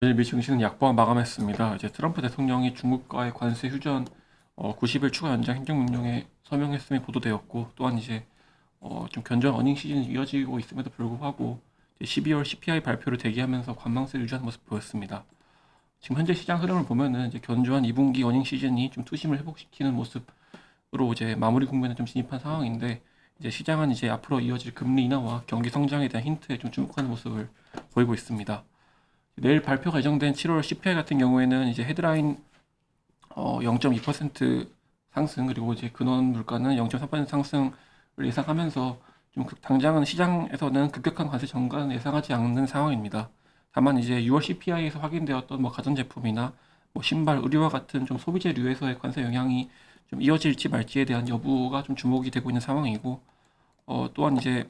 내일 미 증시는 약보와 마감했습니다. 이제 트럼프 대통령이 중국과의 관세 휴전 어, 90일 추가 연장 행정 명령에 서명했음이 보도되었고 또한 이제 어, 좀 견조한 어닝 시즌이 이어지고 있음에도 불구하고 이제 12월 CPI 발표를 대기하면서 관망세를 유지하는 모습 보였습니다. 지금 현재 시장 흐름을 보면은 이제 견조한 2분기 어닝 시즌이 좀 투심을 회복시키는 모습으로 이제 마무리 국면에 좀 진입한 상황인데 이제 시장은 이제 앞으로 이어질 금리 인하와 경기 성장에 대한 힌트에 좀 주목하는 모습을 보이고 있습니다. 내일 발표가 예정된 7월 CPI 같은 경우에는 이제 헤드라인 어, 0.2% 상승 그리고 이제 근원 물가는 0.3% 상승을 예상하면서 좀 그- 당장은 시장에서는 급격한 관세 전가는 예상하지 않는 상황입니다. 다만 이제 6월 CPI에서 확인되었던 뭐 가전제품이나 뭐 신발, 의류와 같은 좀 소비재류에서의 관세 영향이 좀 이어질지 말지에 대한 여부가 좀 주목이 되고 있는 상황이고 어, 또한 이제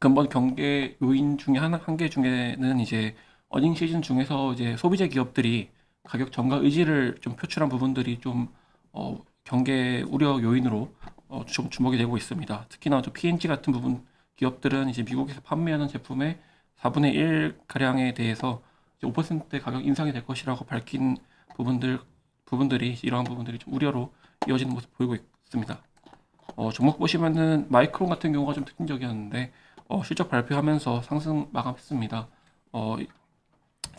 근본 경계 요인 중에 하나 한 개 중에는 이제 어닝 시즌 중에서 이제 소비재 기업들이 가격 전가 의지를 좀 표출한 부분들이 좀 어, 경계 우려 요인으로 어, 좀 주목이 되고 있습니다. 특히나 저 P&G 같은 부분 기업들은 이제 미국에서 판매하는 제품의 4분의 1 가량에 대해서 이제 5%대 가격 인상이 될 것이라고 밝힌 부분들 부분들이 이러한 부분들이 좀 우려로 이어지는 모습 보이고 있습니다. 어, 종목 보시면은 마이크론 같은 경우가 좀 특징적이었는데 어, 실적 발표하면서 상승 마감했습니다. 어,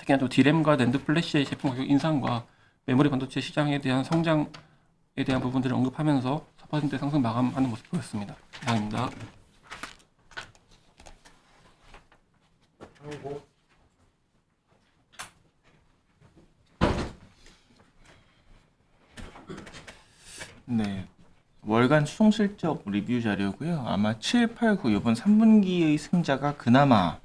특히나 또 디램과 낸드 플래시의 제품 가격 인상과 메모리 반도체 시장에 대한 성장에 대한 부분들을 언급하면서 4% 상승 마감하는 모습 보였습니다. 이상입니다. 네. 월간 수송 실적 리뷰 자료고요. 아마 7, 8, 9 이번 3분기의 승자가 그나마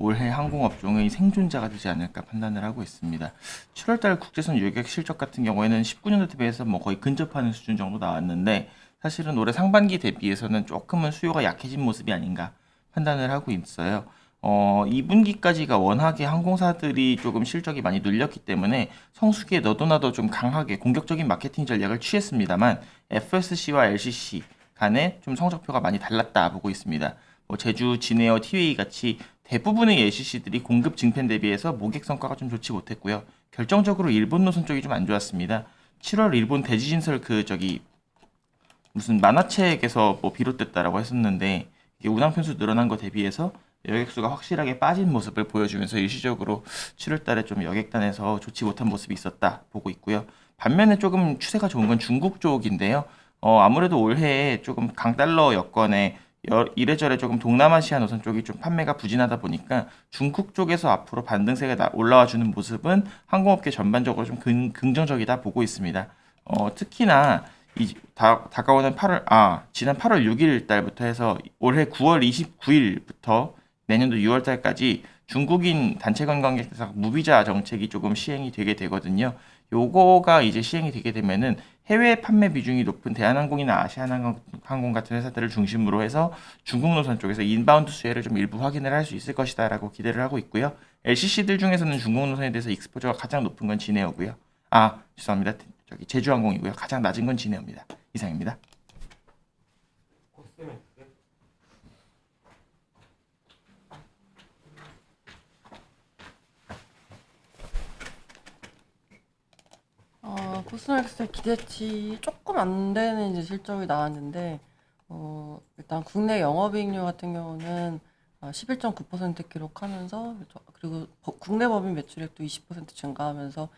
올해 항공업종의 생존자가 되지 않을까 판단을 하고 있습니다. 7월달 국제선 여객 실적 같은 경우에는 19년도 대비해서 뭐 거의 근접하는 수준 정도 나왔는데 사실은 올해 상반기 대비해서는 조금은 수요가 약해진 모습이 아닌가 판단을 하고 있어요. 어, 2분기까지가 워낙에 항공사들이 조금 실적이 많이 눌렸기 때문에 성수기에 너도 나도 좀 강하게 공격적인 마케팅 전략을 취했습니다만 FSC와 LCC 간에 좀 성적표가 많이 달랐다 보고 있습니다. 뭐 제주, 진에어, 티웨이 같이 대부분의 LCC들이 공급 증편 대비해서 모객 성과가 좀 좋지 못했고요. 결정적으로 일본 노선 쪽이 좀 안 좋았습니다. 7월 일본 대지진설 그 저기 무슨 만화책에서 뭐 비롯됐다라고 했었는데 이게 운항 편수 늘어난 거 대비해서 여객수가 확실하게 빠진 모습을 보여주면서 일시적으로 7월 달에 좀 여객단에서 좋지 못한 모습이 있었다 보고 있고요. 반면에 조금 추세가 좋은 건 중국 쪽인데요. 어, 아무래도 올해 조금 강달러 여건에 여- 이래저래 조금 동남아시아 노선 쪽이 좀 판매가 부진하다 보니까 중국 쪽에서 앞으로 반등세가 나- 올라와 주는 모습은 항공업계 전반적으로 좀 근- 긍정적이다 보고 있습니다. 어, 특히나 이 다, 다가오는 8월 아 지난 8월 6일 달부터 해서 올해 9월 29일부터 내년도 6월 달까지 중국인 단체 관광객사 무비자 정책이 조금 시행이 되게 되거든요. 요거가 이제 시행이 되게 되면은 해외 판매 비중이 높은 대한항공이나 아시아나항공 같은 회사들을 중심으로 해서 중국 노선 쪽에서 인바운드 수혜를 좀 일부 확인을 할 수 있을 것이다라고 기대를 하고 있고요. LCC들 중에서는 중국 노선에 대해서 익스포저가 가장 높은 건 진에어고요. 아 죄송합니다. 저기 제주항공이고요. 가장 낮은 건 진에어입니다. 이상입니다. 어, 코스모엑스 기대치 조금 안 되는 이제 실적이 나왔는데, 어, 일단 국내 영업이익률 같은 경우는 어, 11.9% 기록하면서, 저- 그리고 버- 국내 법인 매출액도 20% 증가하면서,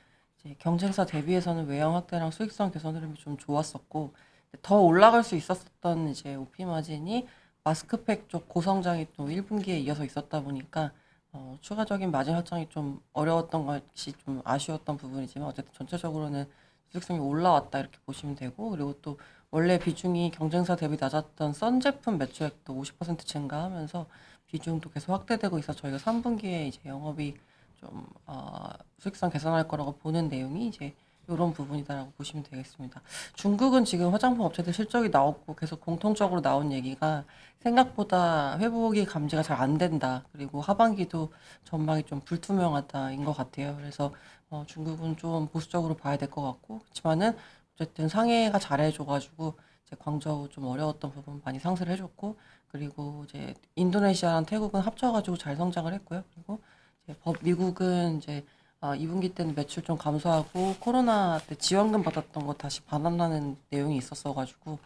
경쟁사 대비해서는 외형 확대랑 수익성 개선 흐름이 좀 좋았었고, 더 올라갈 수 있었던 이제 오피 마진이 마스크팩 쪽 고성장이 또 1분기에 이어서 있었다 보니까, 어, 추가적인 마진 확장이 좀 어려웠던 것이 좀 아쉬웠던 부분이지만 어쨌든 전체적으로는 수익성이 올라왔다 이렇게 보시면 되고 그리고 또 원래 비중이 경쟁사 대비 낮았던 썬 제품 매출액도 50% 증가하면서 비중도 계속 확대되고 있어 저희가 3분기에 이제 영업이 좀 어, 수익성 개선할 거라고 보는 내용이 이제 이런 부분이다라고 보시면 되겠습니다. 중국은 지금 화장품 업체들 실적이 나오고 계속 공통적으로 나온 얘기가 생각보다 회복이 감지가 잘 안 된다. 그리고 하반기도 전망이 좀 불투명하다인 것 같아요. 그래서 어, 중국은 좀 보수적으로 봐야 될 것 같고, 그렇지만은 어쨌든 상해가 잘해줘가지고 이제 광저우 좀 어려웠던 부분 많이 상쇄를 해줬고, 그리고 이제 인도네시아랑 태국은 합쳐가지고 잘 성장을 했고요. 그리고 이제 법 미국은 이제 아, 2분기 때는 매출 좀 감소하고 코로나 때 지원금 받았던 거 다시 반환하는 내용이 있었어가지고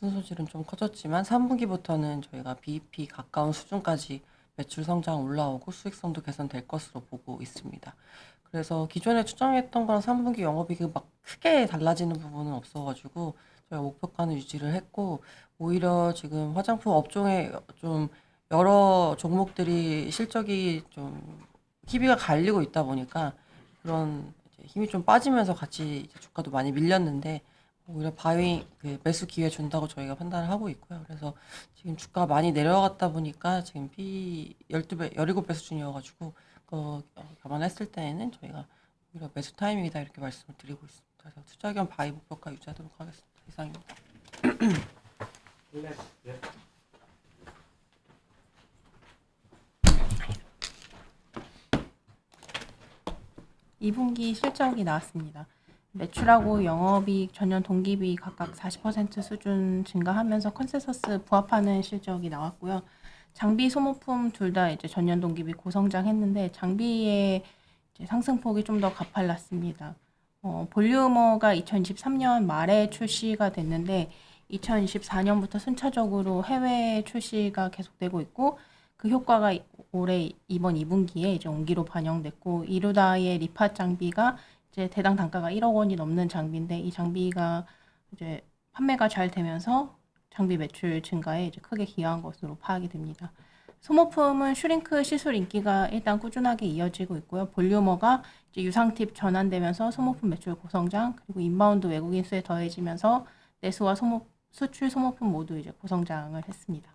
순소질은 좀 커졌지만 3분기부터는 저희가 BEP 가까운 수준까지 매출 성장 올라오고 수익성도 개선될 것으로 보고 있습니다. 그래서 기존에 추정했던 거랑 3분기 영업이익이 막 크게 달라지는 부분은 없어가지고 저희가 목표가는 유지를 했고 오히려 지금 화장품 업종에 좀 여러 종목들이 실적이 좀 희비가 갈리고 있다 보니까 그런 힘이 좀 빠지면서 같이 주가도 많이 밀렸는데 오히려 바위 그 매수 기회 준다고 저희가 판단을 하고 있고요. 그래서 지금 주가 많이 내려갔다 보니까 지금 P 12배, 17배 수준이어가지고 어, 감안했을 때에는 저희가 오히려 매수 타이밍이다 이렇게 말씀을 드리고 있습니다. 그래서 투자 겸 바이 목표가 유지하도록 하겠습니다. 이상입니다. 2분기 실적이 나왔습니다. 매출하고 영업이익 전년 동기비 각각 40% 수준 증가하면서 컨센서스 부합하는 실적이 나왔고요. 장비 소모품 둘 다 이제 전년 동기비 고성장했는데 장비의 상승폭이 좀 더 가팔랐습니다. 어, 볼류머가 2023년 말에 출시가 됐는데 2024년부터 순차적으로 해외 출시가 계속되고 있고 그 효과가 이- 올해 이번 2분기에 이제 온기로 반영됐고 이루다의 리파 장비가 이제 대당 단가가 1억 원이 넘는 장비인데 이 장비가 이제 판매가 잘 되면서 장비 매출 증가에 이제 크게 기여한 것으로 파악이 됩니다. 소모품은 슈링크 시술 인기가 일단 꾸준하게 이어지고 있고요. 볼류머가 유상팁 전환되면서 소모품 매출 고성장 그리고 인바운드 외국인 수에 더해지면서 내수와 소모, 수출 소모품 모두 이제 고성장을 했습니다.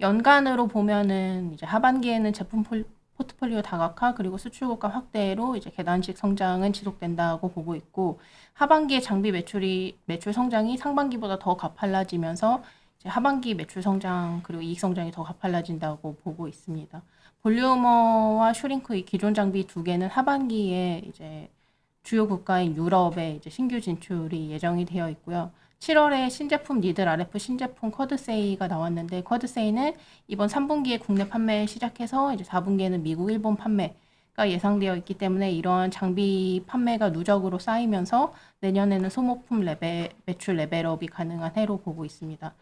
연간으로 보면은 이제 하반기에는 제품 폴- 포트폴리오 다각화 그리고 수출 국가 확대로 이제 계단식 성장은 지속된다고 보고 있고 하반기에 장비 매출이 매출 성장이 상반기보다 더 가팔라지면서 이제 하반기 매출 성장 그리고 이익 성장이 더 가팔라진다고 보고 있습니다. 볼류머와 슈링크 이 기존 장비 두 개는 하반기에 이제 주요 국가인 유럽에 이제 신규 진출이 예정이 되어 있고요. 7월에 신제품 니들 RF 신제품 쿼드세이가 나왔는데 쿼드세이는 이번 3분기에 국내 판매 시작해서 이제 4분기에는 미국, 일본 판매가 예상되어 있기 때문에 이러한 장비 판매가 누적으로 쌓이면서 내년에는 소모품 레벨 매출 레벨업이 가능한 해로 보고 있습니다.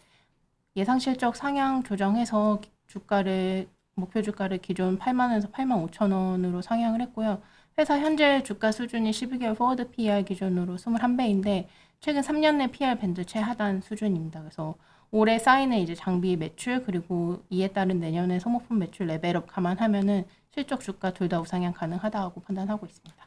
예상 실적 상향 조정해서 주가를 목표 주가를 기존 8만 원에서 8만 5천 원으로 상향을 했고요. 회사 현재 주가 수준이 12개월 포워드 PER 기준으로 21배인데 최근 3년 내 PR 밴드 최하단 수준입니다. 그래서 올해 쌓이는 이제 장비 매출 그리고 이에 따른 내년에 소모품 매출 레벨업 감안하면은 실적 주가 둘 다 우상향 가능하다고 판단하고 있습니다.